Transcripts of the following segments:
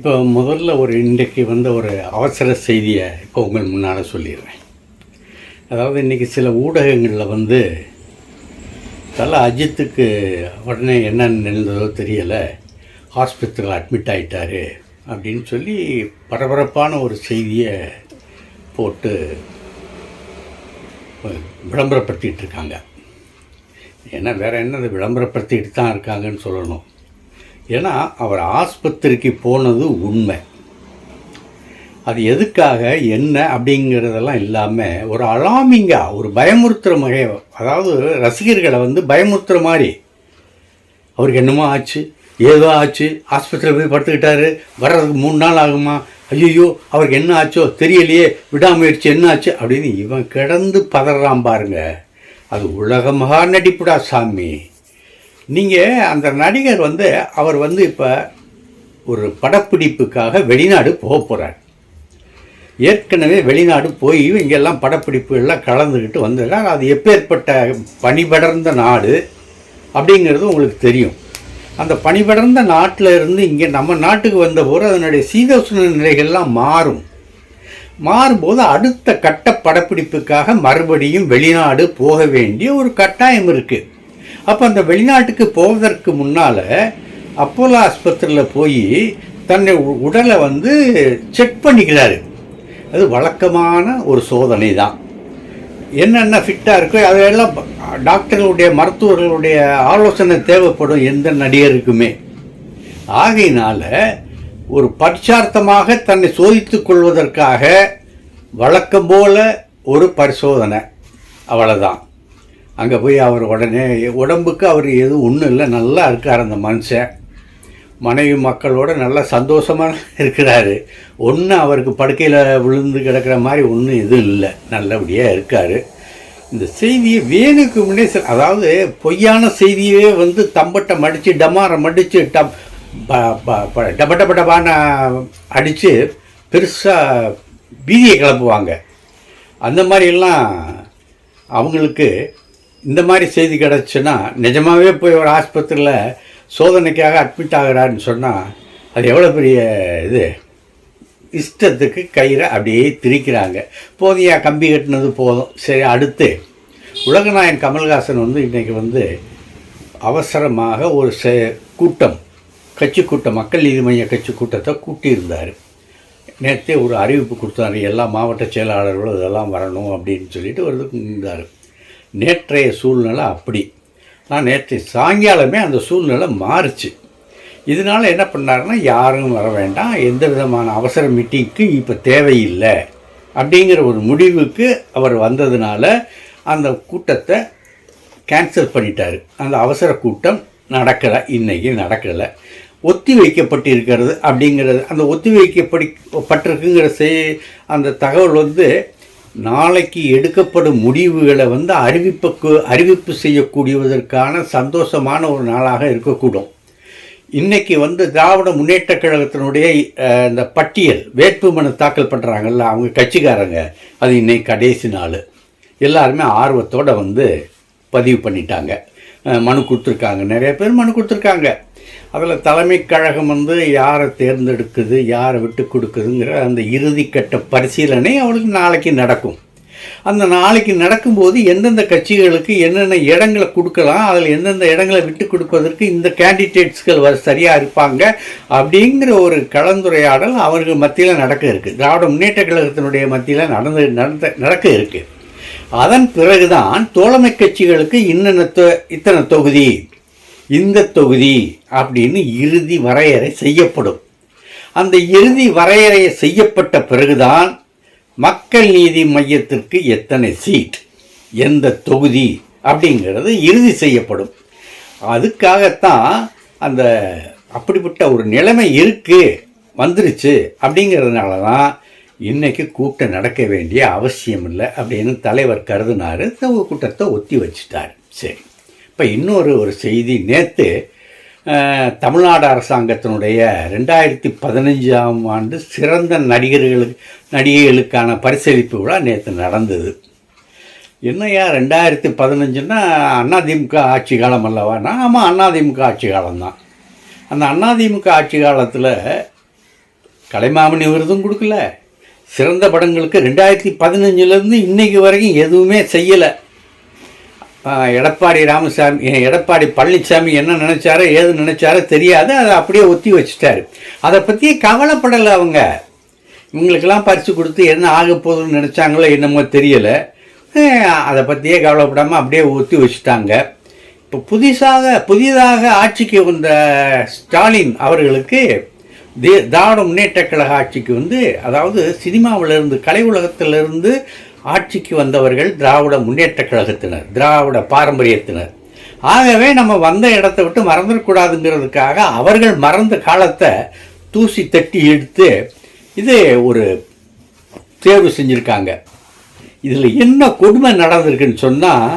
இப்போ முதல்ல ஒரு இன்றைக்கு வந்த ஒரு அவசர செய்தியை இப்போ உங்கள் முன்னால் சொல்லிடுறேன். அதாவது இன்றைக்கி சில ஊடகங்களில் வந்து தலை அஜித்துக்கு உடனே என்ன நினைந்ததோ தெரியலை ஹாஸ்பிட்டலில் அட்மிட் ஆகிட்டார் அப்படின்னு சொல்லி பரபரப்பான ஒரு செய்தியை போட்டு விளம்பரப்படுத்திகிட்டு இருக்காங்க. ஏன்னா வேறு என்னது விளம்பரப்படுத்திக்கிட்டு தான் இருக்காங்கன்னு சொல்லணும். ஏன்னா அவர் ஆஸ்பத்திரிக்கு போனது உண்மை. அது எதுக்காக என்ன அப்படிங்கிறதெல்லாம் இல்லாமல் ஒரு அலாமிங்காக ஒரு பயமுறுத்துகிற வகை அதாவது ரசிகர்களை வந்து பயமுறுத்துகிற மாதிரி. அவருக்கு என்னமோ ஆச்சு ஏதோ ஆச்சு ஆஸ்பத்திரியில் போய் படுத்துக்கிட்டாரு வர்றதுக்கு மூணு நாள் ஆகுமா? ஐயோ அவருக்கு என்ன ஆச்சோ தெரியலையே விடாமுயற்சி என்ன ஆச்சு அப்படின்னு இவன் கிடந்து பதறான் பாருங்க. அது உலக மகா நடிப்புடா சாமி. நீங்கள் அந்த நடிகர் வந்து அவர் வந்து இப்போ ஒரு படப்பிடிப்புக்காக வெளிநாடு போக போகிறார் ஏற்கனவே வெளிநாடு போய் இங்கெல்லாம் படப்பிடிப்புகள்லாம் கலந்துக்கிட்டு வந்திருக்கார். அது எப்பேற்பட்ட பணிபடர்ந்த நாடு அப்படிங்கிறது உங்களுக்கு தெரியும். அந்த பணிபடர்ந்த நாட்டில் இருந்து இங்கே நம்ம நாட்டுக்கு வந்தபோது அதனுடைய சீதோஷ்ண நிலைகள்லாம் மாறும். மாறும்போது அடுத்த கட்ட படப்பிடிப்புக்காக மறுபடியும் வெளிநாடு போக வேண்டிய ஒரு கட்டாயம் இருக்குது அப்போ அந்த வெளிநாட்டுக்கு போவதற்கு முன்னால் அப்போலோ ஆஸ்பத்திரியில் போய் தன்னை உடலை வந்து செக் பண்ணிக்கிறாரு. அது வழக்கமான ஒரு சோதனை தான் என்னென்ன ஃபிட்டாக இருக்கோ அதையெல்லாம் டாக்டர்களுடைய மருத்துவர்களுடைய ஆலோசனை தேவைப்படும் எந்த நடிகருக்குமே. ஆகையினால் ஒரு பரிச்சார்த்தமாக தன்னை சோதித்து கொள்வதற்காக வழக்கம் போல ஒரு பரிசோதனை. அவ்வளோதான் அங்கே போய் அவர் உடனே உடம்புக்கு அவர் எதுவும் ஒன்றும் இல்லை நல்லா இருக்கார் அந்த மனுஷன். மனைவி மக்களோட நல்லா சந்தோஷமாக இருக்கிறாரு. ஒன்றும் அவருக்கு படுக்கையில் விழுந்து கிடக்கிற மாதிரி ஒன்றும் எதுவும் இல்லை. நல்லபடியாக இருக்கார். இந்த செய்தியை வேணுக்கு முன்னே அதாவது பொய்யான செய்தியே வந்து தம்பட்டை மடித்து டமாரை மடித்து டம் ப- ப- ப- டப டப அடித்து பெருசாக பீதியை கிளப்புவாங்க. அந்த மாதிரிலாம் அவங்களுக்கு இந்த மாதிரி செய்தி கிடச்சுன்னா நிஜமாகவே போய் ஒரு ஆஸ்பத்திரியில் சோதனைக்காக அட்மிட் ஆகிறாருன்னு சொன்னால் அது எவ்வளோ பெரிய இது? இஷ்டத்துக்கு கயிறை அப்படியே திரிக்கிறாங்க. போதியா கம்பி கட்டினது போதும். சரி அடுத்து. உலகநாயன் கமல்ஹாசன் வந்து இன்றைக்கி வந்து அவசரமாக ஒரு செ கூட்டம் கட்சி கூட்டம் மக்கள் நீதி மைய கட்சி கூட்டத்தை கூட்டியிருந்தார். நேற்றே ஒரு அறிவிப்பு கொடுத்தாரு எல்லா மாவட்ட செயலாளர்களும் இதெல்லாம் வரணும் அப்படின்னு சொல்லிட்டு ஒரு இருந்தார் நேற்றைய சூழ்நிலை அப்படி. நான் நேற்று சாயங்காலமே அந்த சூழ்நிலை மாறுச்சு. இதனால் என்ன பண்ணாருன்னா யாரும் வர வேண்டாம் எந்த விதமான அவசர மீட்டிங்க்கு இப்போ தேவையில்லை அப்படிங்கிற ஒரு முடிவுக்கு அவர் வந்ததுனால அந்த கூட்டத்தை கேன்சல் பண்ணிட்டார். அந்த அவசர கூட்டம் நடக்கலை இன்றைக்கி நடக்கலை. ஒத்தி வைக்கப்பட்டிருக்கிறது அப்படிங்கிறது அந்த ஒத்தி வைக்கப்படி பட்டிருக்குங்கிற செய் அந்த தகவல் வந்து நாளைக்கு எடுக்கப்படும் முடிவுகளை வந்து அறிவிப்புக்கு அறிவிப்பு செய்யக்கூடியதற்கான சந்தோஷமான ஒரு நாளாக இருக்கக்கூடும். இன்றைக்கி வந்து திராவிட முன்னேற்ற கழகத்தினுடைய இந்த பட்டியல் வேட்புமனு தாக்கல் பண்ணுறாங்கல்ல அவங்க கட்சிக்காரங்க அது இன்றைக்கி கடைசி நாள். எல்லாருமே ஆர்வத்தோடு வந்து பதிவு பண்ணிட்டாங்க. மனு கொடுத்துருக்காங்க. நிறைய பேர் மனு கொடுத்துருக்காங்க. அதில் தலைமை கழகம் வந்து யாரை தேர்ந்தெடுக்குது யாரை விட்டு கொடுக்குதுங்கிற அந்த இறுதிக்கட்ட பரிசீலனை அவளுக்கு நாளைக்கு நடக்கும். அந்த நாளைக்கு நடக்கும்போது எந்தெந்த கட்சிகளுக்கு என்னென்ன இடங்களை கொடுக்கலாம் அதில் எந்தெந்த இடங்களை விட்டு கொடுப்பதற்கு இந்த கேண்டிடேட்ஸ்கள் வர சரியாக இருப்பாங்க அப்படிங்கிற ஒரு கலந்துரையாடல் அவர்கள் மத்தியில் நடக்க இருக்குது திராவிட முன்னேற்ற கழகத்தினுடைய மத்தியில் நடந்து நடந்த நடக்க இருக்குது அதன் பிறகுதான் தோழமை கட்சிகளுக்கு இன்னென்ன தொ- இத்தனை தொகுதி இந்த தொகுதி அப்படின்னு இறுதி வரையறை செய்யப்படும். அந்த இறுதி வரையறை செய்யப்பட்ட பிறகுதான் மக்கள் நீதி மையத்திற்கு எத்தனை சீட் எந்த தொகுதி அப்படிங்கிறது இறுதி செய்யப்படும். அதுக்காகத்தான் அந்த அப்படிப்பட்ட ஒரு நிலைமை இருக்குது வந்துருச்சு அப்படிங்கிறதுனால தான் இன்றைக்கி கூட்டம் நடக்க வேண்டிய அவசியம் இல்லை அப்படின்னு தலைவர் கருதினார். இந்த கூட்டத்தை ஒத்தி வச்சிட்டார். சரி. இப்போ இன்னொரு ஒரு செய்தி. நேற்று தமிழ்நாடு அரசாங்கத்தினுடைய ரெண்டாயிரத்தி பதினஞ்சாம் ஆண்டு சிறந்த நடிகர்களுக்கு நடிகைகளுக்கான பரிசளிப்பு விழா நேற்று நடந்தது. என்னையா ரெண்டாயிரத்தி பதினஞ்சுன்னா அதிமுக ஆட்சி காலம் அல்லவானா ஆமாம் அதிமுக ஆட்சி காலம்தான். அந்த அதிமுக ஆட்சி காலத்தில் கலைமாமணி விருதும் கொடுக்கல. சிறந்த படங்களுக்கு ரெண்டாயிரத்தி பதினஞ்சுலேருந்து இன்னைக்கு வரைக்கும் எதுவுமே செய்யலை. எடப்பாடி ராமசாமி எடப்பாடி பழனிசாமி என்ன நினைச்சாரோ ஏது நினைச்சாரோ தெரியாது. அதை அப்படியே ஒத்தி வச்சுட்டாரு. அதை பற்றியே கவலைப்படலை அவங்க. இவங்களுக்கெல்லாம் பரிசு கொடுத்து என்ன ஆக போகுதுன்னு நினச்சாங்களோ என்னமோ தெரியலை. அதை பற்றியே கவலைப்படாமல் அப்படியே ஒத்தி வச்சுட்டாங்க. இப்போ புதுசாக புதிதாக ஆட்சிக்கு வந்த ஸ்டாலின் அவர்களுக்கு தே திராவிட முன்னேற்ற கழக ஆட்சிக்கு வந்து அதாவது சினிமாவிலிருந்து கலை உலகத்திலிருந்து ஆட்சிக்கு வந்தவர்கள் திராவிட முன்னேற்ற கழகத்தினர் திராவிட பாரம்பரியத்தினர். ஆகவே நம்ம வந்த இடத்த விட்டு மறந்துடக்கூடாதுங்கிறதுக்காக அவர்கள் மறந்த காலத்தை தூசி தட்டி எடுத்து இது ஒரு தேர்வு செஞ்சுருக்காங்க. இதில் என்ன கொடுமை நடந்திருக்குன்னு சொன்னால்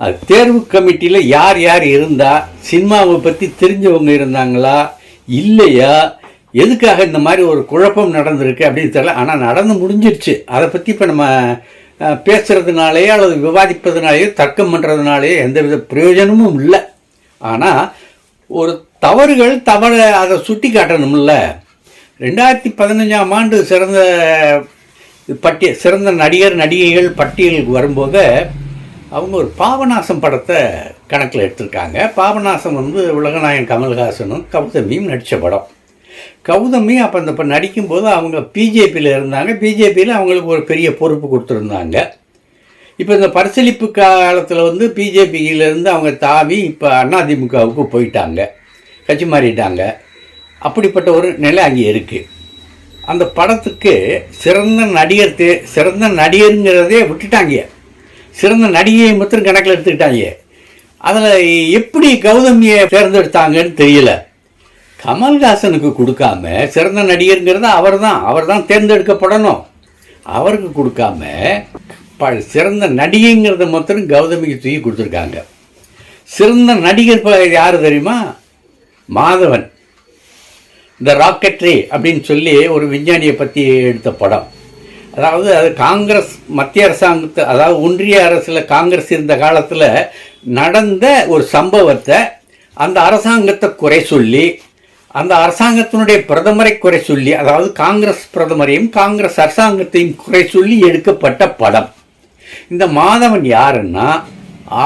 அது தேர்வு கமிட்டியில் யார் யார் இருந்தா சினிமாவை பற்றி தெரிஞ்சவங்க இருந்தாங்களா இல்லையா எதுக்காக இந்த மாதிரி ஒரு குழப்பம் நடந்திருக்கு அப்படின்னு தெரியல. ஆனால் நடந்து முடிஞ்சிருச்சு. அதை பற்றி இப்போ நம்ம பேசுகிறதுனாலேயோ அல்லது விவாதிப்பதுனாலேயோ தர்க்கம் பண்ணுறதுனாலேயோ எந்தவித பிரயோஜனமும் இல்லை. ஆனால் ஒரு தவறுகள் தவறை அதை சுட்டி காட்டணும்ல. ரெண்டாயிரத்தி பதினஞ்சாம் ஆண்டு சிறந்த பட்டிய சிறந்த நடிகர் நடிகைகள் பட்டியலுக்கு வரும்போது அவங்க ஒரு பாபநாசம் படத்தை கணக்கில் எடுத்திருக்காங்க. பாபநாசம் வந்து உலகநாயகன் கமல்ஹாசனும் கவுதமியும் நடித்த படம். கௌதமி அப்போ அந்த இப்போ நடிக்கும்போது அவங்க பிஜேபியில் இருந்தாங்க. பிஜேபியில் அவங்களுக்கு ஒரு பெரிய பொறுப்பு கொடுத்துருந்தாங்க. இப்போ இந்த பரிசளிப்பு காலத்தில் வந்து பிஜேபியிலேருந்து அவங்க தாவி இப்போ அதிமுகவுக்கு போயிட்டாங்க. கட்சி மாறிட்டாங்க. அப்படிப்பட்ட ஒரு நிலை அங்கே இருக்குது அந்த படத்துக்கு சிறந்த நடிகர் தே சிறந்த நடிகருங்கிறதே விட்டுட்டாங்க. சிறந்த நடிகையை மாத்திரம் கணக்கில் எடுத்துக்கிட்டாங்க. அதில் எப்படி கௌதமியை தேர்ந்தெடுத்தாங்கன்னு தெரியலை. கமல்ஹாசனுக்கு கொடுக்காம சிறந்த நடிகருங்கிறத அவர் தான் அவர் தான் தேர்ந்தெடுக்கப்படணும். அவருக்கு கொடுக்காம ப- சிறந்த நடிகைங்கிறத மாத்திரம் கௌதமிக்கு தூக்கி கொடுத்துருக்காங்க. சிறந்த நடிகர் ப- தெரியுமா? மாதவன். இந்த ராக்கெட்ரி அப்படின்னு சொல்லி ஒரு விஞ்ஞானியை பற்றி எடுத்த படம். அதாவது அது காங்கிரஸ் மத்திய அரசாங்கத்தை அதாவது ஒன்றிய அரசில் காங்கிரஸ் இருந்த காலத்தில் நடந்த ஒரு சம்பவத்தை அந்த அரசாங்கத்தை குறை சொல்லி அந்த அரசாங்கத்தினுடைய பிரதமரை குறை சொல்லி அதாவது காங்கிரஸ் பிரதமரையும் காங்கிரஸ் அரசாங்கத்தையும் குறை சொல்லி எடுக்கப்பட்ட படம். இந்த மாதவன் யாருன்னா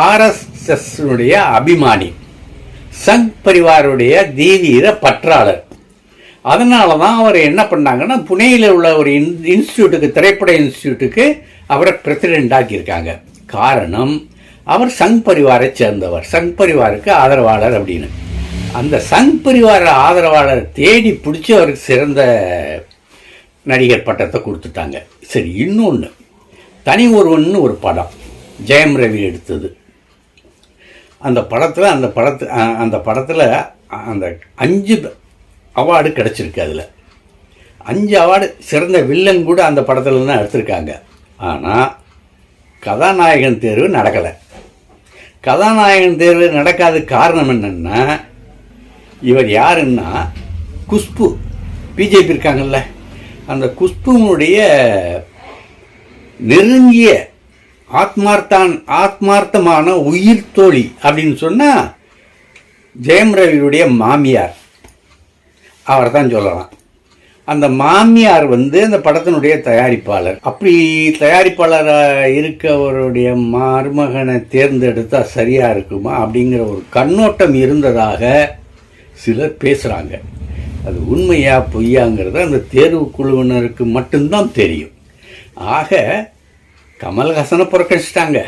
ஆர்எஸ்எஸ்னுடைய அபிமானி. சங் பரிவாருடைய தீவிர பற்றாளர். அதனால தான் அவர் என்ன பண்ணாங்கன்னா புனேயில் உள்ள ஒரு இன் இன்ஸ்டியூட்டுக்கு திரைப்பட இன்ஸ்டியூட்டுக்கு அவரை பிரசிடெண்ட் ஆக்கியிருக்காங்க. காரணம் அவர் சங் பரிவாரை சேர்ந்தவர். சங் பரிவாருக்கு ஆதரவாளர் அப்படின்னு. அந்த சங் பரிவார ஆதரவாளர் தேடி பிடிச்சி அவருக்கு சிறந்த நடிகர் பட்டத்தை கொடுத்துட்டாங்க. சரி இன்னொன்று தனி ஒருவன்னு ஒரு படம். ஜெயம் ரவி எடுத்தது. அந்த படத்தில் அந்த படத்து அந்த படத்தில் அந்த அஞ்சு அவார்டு கிடச்சிருக்கு அதில். அஞ்சு அவார்டு சிறந்த வில்லன் கூட அந்த படத்தில் தான் எடுத்திருக்காங்க. ஆனால் கதாநாயகன் தேர்வு நடக்கலை. கதாநாயகன் தேர்வு நடக்காத காரணம் என்னென்னா இவர் யாருன்னா குஷ்பு. பிஜேபி இருக்காங்கல்ல. அந்த குஷ்புனுடைய நெருங்கிய ஆத்மார்த்தான் ஆத்மார்த்தமான உயிர் தோழி அப்படின்னு சொன்னால் ஜெயம் ரவியுடைய மாமியார். அவர் தான் சொல்லலாம். அந்த மாமியார் வந்து அந்த படத்தினுடைய தயாரிப்பாளர். அப்படி தயாரிப்பாளராக இருக்கவருடைய மருமகனை தேர்ந்தெடுத்தால் சரியாக இருக்குமா அப்படிங்கிற ஒரு கண்ணோட்டம் இருந்ததாக சிலர் பேசுகிறாங்க அது உண்மையா பொய்யாங்கிறத அந்த தேர்வு குழுவினருக்கு மட்டும்தான் தெரியும். ஆக கமல்ஹாசனை புறக்கணிச்சிட்டாங்க.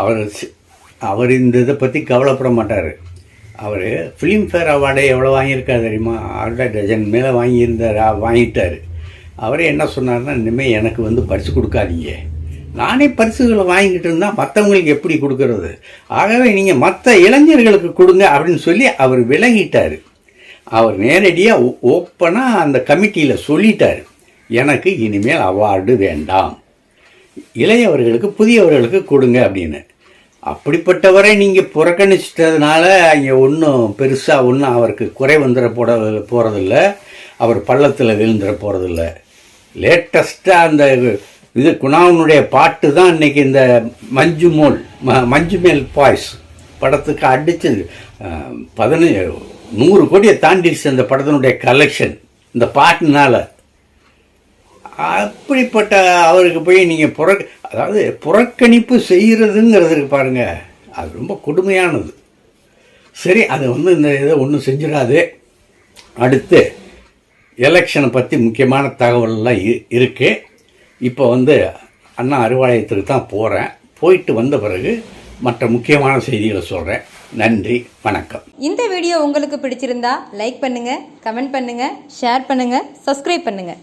அவர் அவர் இந்த இதை பற்றி கவலைப்பட மாட்டார். அவர் ஃபிலிம்ஃபேர் அவார்டை எவ்வளோ வாங்கியிருக்காரு தெரியுமா? ஆர்டர் டஜன் மேலே வாங்கியிருந்தார்? வாங்கிட்டார். அவரே என்ன சொன்னார்னா இனிமேல் எனக்கு வந்து பரிசு கொடுக்காதீங்க. நானே பரிசுகளை வாங்கிக்கிட்டு இருந்தால் மற்றவங்களுக்கு எப்படி கொடுக்கறது? ஆகவே நீங்கள் மற்ற இளைஞர்களுக்கு கொடுங்க அப்படின்னு சொல்லி அவர் விலகிட்டார். அவர் நேரடியாக ஓப்பனாக அந்த கமிட்டியில் சொல்லிட்டார். எனக்கு இனிமேல் அவார்டு வேண்டாம். இளையவர்களுக்கு புதியவர்களுக்கு கொடுங்க அப்படின்னு. அப்படிப்பட்டவரை நீங்கள் புறக்கணிச்சிட்டதுனால இங்கே ஒன்றும் பெருசாக ஒன்றும் அவருக்கு குறை வந்துட போட போகிறதில்ல அவர் பள்ளத்தில் விழுந்துட போகிறதில்ல லேட்டஸ்ட்டாக அந்த இது குணாவனுடைய பாட்டு தான் இன்னைக்கு இந்த மஞ்சு மோல் ம மஞ்சு மேல் பாய்ஸ் படத்துக்கு அடித்து பதினஞ்சு நூறு கோடியை தாண்டிடுச்சு அந்த படத்தினுடைய கலெக்ஷன் இந்த பாட்டுனால. அப்படிப்பட்ட அவருக்கு போய் நீங்கள் புற அதாவது புறக்கணிப்பு செய்கிறதுங்கிறது பாருங்கள் அது ரொம்ப கொடுமையானது. சரி அது வந்து இந்த இதை ஒன்றும் செஞ்சிடாது. அடுத்து எலெக்ஷனை பற்றி முக்கியமான தகவல்லாம் இ இருக்குது இப்போ வந்து அண்ணா அறிவாலயத்துக்கு தான் போகிறேன் போயிட்டு வந்த பிறகு மற்ற முக்கியமான செய்திகளை சொல்கிறேன் நன்றி வணக்கம். இந்த வீடியோ உங்களுக்கு பிடிச்சிருந்தா லைக் பண்ணுங்கள் கமெண்ட் பண்ணுங்கள் ஷேர் பண்ணுங்கள் சப்ஸ்கிரைப் பண்ணுங்கள்